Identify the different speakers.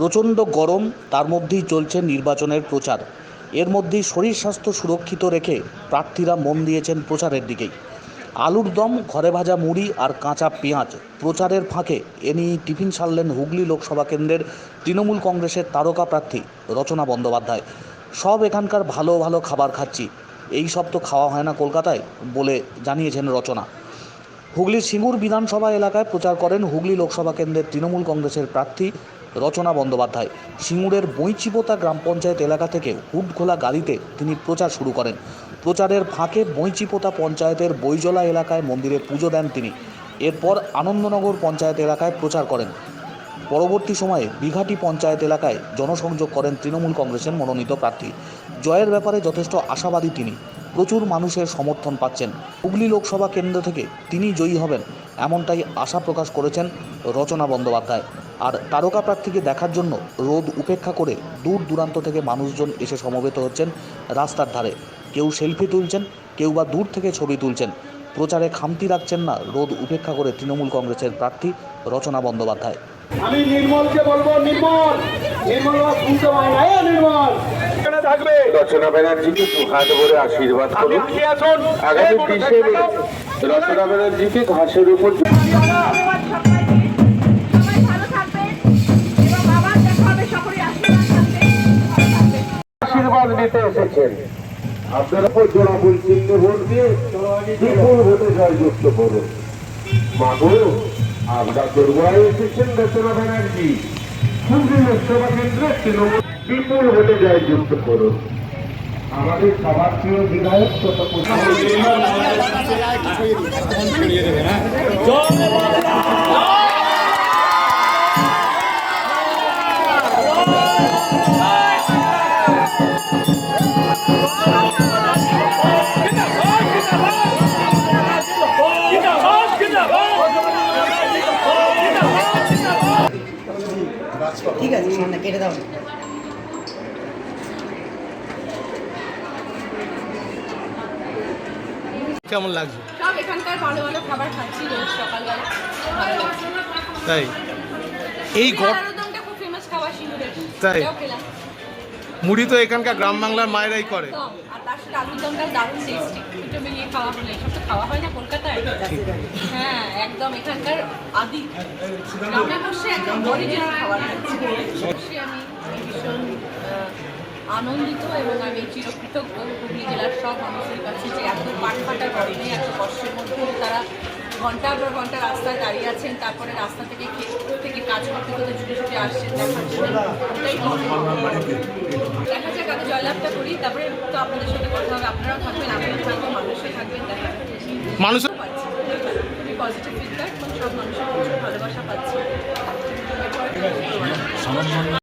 Speaker 1: প্রচণ্ড গরম, তার মধ্যেই চলছে নির্বাচনের প্রচার। এর মধ্যেই শরীর স্বাস্থ্য সুরক্ষিত রেখে প্রার্থীরা মন দিয়েছেন প্রচারের দিকেই। আলুর দম, ঘরে ভাজা মুড়ি আর কাঁচা পেঁয়াজ। প্রচারের ফাঁকে এ নিয়েই টিফিন সারলেন হুগলি লোকসভা কেন্দ্রের তৃণমূল কংগ্রেসের তারকা প্রার্থী রচনা বন্দ্যোপাধ্যায়। সব এখানকার ভালো ভালো খাবার খাচ্ছি। এই সব তো খাওয়া হয় না কলকাতায় বলে জানিয়েছেন রচনা। হুগলির সিঙ্গুর বিধানসভা এলাকায় প্রচার করেন হুগলি লোকসভা কেন্দ্রের তৃণমূল কংগ্রেসের প্রার্থী রচনা বন্দ্যোপাধ্যায়। সিঙ্গুরের বৈচিপোতা গ্রাম পঞ্চায়েত এলাকা থেকে হুড খোলা গাড়িতে তিনি প্রচার শুরু করেন। প্রচারের ফাঁকে বৈচিপোতা পঞ্চায়েতের বৈজলা এলাকায় মন্দিরে পুজো দেন তিনি। এরপর আনন্দনগর পঞ্চায়েত এলাকায় প্রচার করেন। পরবর্তী সময়ে বিঘাটি পঞ্চায়েত এলাকায় জনসংযোগ করেন তৃণমূল কংগ্রেসের মনোনীত প্রার্থী। জয়ের ব্যাপারে যথেষ্ট আশাবাদী তিনি। প্রচুর মানুষের সমর্থন পাচ্ছেন। হুগলি লোকসভা কেন্দ্র থেকে তিনি জয়ী হবেন, এমনটাই আশা প্রকাশ করেছেন রচনা বন্দ্যোপাধ্যায়। আর তারকা প্রার্থীকে দেখার জন্য রোদ উপেক্ষা করে দূর দূরান্ত থেকে মানুষজন এসে সমবেত হচ্ছেন রাস্তার ধারে। কেউ সেলফি তুলছেন, কেউ বা দূর থেকে ছবি তুলছেন। প্রচারে খামতি রাখছেন না রোদ উপেক্ষা করে তৃণমূল কংগ্রেসের প্রার্থী রচনা বন্দ্যোপাধ্যায়।
Speaker 2: আমি নির্মলকে বলব নির্মল! নির্মল বাবা শুনতে পায় না। নির্মল! এখানে থাকবে।
Speaker 3: রচনা ব্যানার্জিকে দু হাত ভরে আশীর্বাদ করুন।
Speaker 2: আসুন।
Speaker 3: আগামী তিরিশে রচনা ব্যানার্জিকে ঘাসের উপর
Speaker 4: আশীর্বাদ
Speaker 3: নিতে এসেছেন। আপনার উপর জোড়া ফুল চিহ্ন ভোট দিয়ে বিপুল ভোটে জয়যুক্ত করুন। মাগো আপনার দুর্গায় এসেছেন রচনা ব্যানার্জি। হুগলি লোকসভা কেন্দ্রে তৃণমূল বিপুল ভোটে জয়যুক্ত করুন। আমাদের সবার প্রিয় বিধায়ক তথা
Speaker 5: ঠিক আছে সামনে কেটে দাও।
Speaker 6: কেমন লাগছে?
Speaker 4: সব এখানকার ভালো ভালো খাবার খাচ্ছি রোজ সকালবেলা
Speaker 6: তাই? এই
Speaker 4: এই খুব ফেমাস খাবার সিঙ্গুরের
Speaker 6: তাই? মুড়ি তো এখানকার গ্রাম বাংলার মায়েরাই করে।
Speaker 4: আনন্দিত এবং আমি চিরকৃতজ্ঞ। হুগলি জেলার সব মানুষের কাছে যে এত পাট ফাটার গরমে এত কষ্টের মধ্যেও তারা ঘণ্টার পর ঘণ্টা রাস্তায় দাঁড়িয়ে আছেন তারপরে রাস্তা থেকে ক্ষেত থেকে কাজ করতে করতে ছুটে ছুটে আসছেন দেখার জন্য দেখা যাক আগে জয়লাভটা করি তারপরে তো আপনাদের সাথে কথা হবে আপনারাও থাকবেন আমিও থাকব মানুষও থাকবেন দেখা
Speaker 6: মানুষ
Speaker 4: পজিটিভ ফিডব্যাক এবং সব মানুষের প্রচুর ভালোবাসা পাচ্ছি।